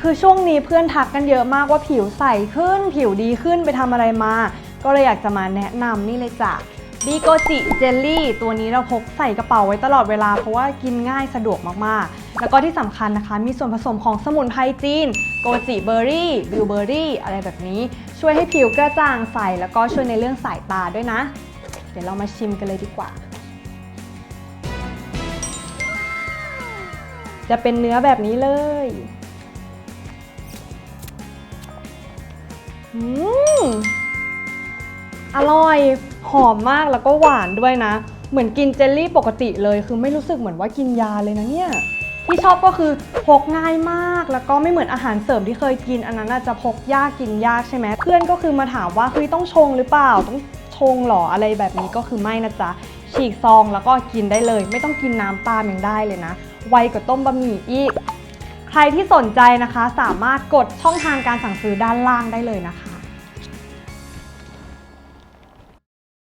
คือช่วงนี้เพื่อนทักกันเยอะมากว่าผิวใสขึ้น ผิวดีขึ้นไปทำอะไรมา ก็เลยอยากจะมาแนะนำนี่เลยจ้ะ บีโกจิเจลลี่ตัวนี้เราพกใส่กระเป๋าไว้ตลอดเวลา เพราะว่ากินง่ายสะดวกมากๆ แล้วก็ที่สำคัญนะคะ มีส่วนผสมของสมุนไพรจีน โกจิเบอร์รี่บิวเบอร์รี่อะไรแบบนี้ ช่วยให้ผิวกระจ่างใส แล้วก็ช่วยในเรื่องสายตาด้วยนะ เดี๋ยวเรามาชิมกันเลยดีกว่า จะเป็นเนื้อแบบนี้เลยอืม อร่อย หอมมากแล้วก็หวานด้วยนะ เหมือนกินเจลลี่ปกติเลย คือไม่รู้สึกเหมือนว่ากินยาเลยนะเนี่ย ที่ชอบก็คือพกง่ายมาก แล้วก็ไม่เหมือนอาหารเสริมที่เคยกิน อันนั้นน่าจะพกยากกินยากใช่ไหมเพื่อนก็คือมาถามว่าเฮ้ยต้องชงหรือเปล่าต้องชงหรออะไรแบบนี้ก็คือไม่นะจ๊ะฉีกซองแล้วก็กินได้เลย ไม่ต้องกินน้ำตามยังได้เลยนะไวกว่าต้มบะหมี่อีก ใครที่สนใจนะคะ สามารถกดช่องทางการสั่งซื้อด้านล่างได้เลยนะคะ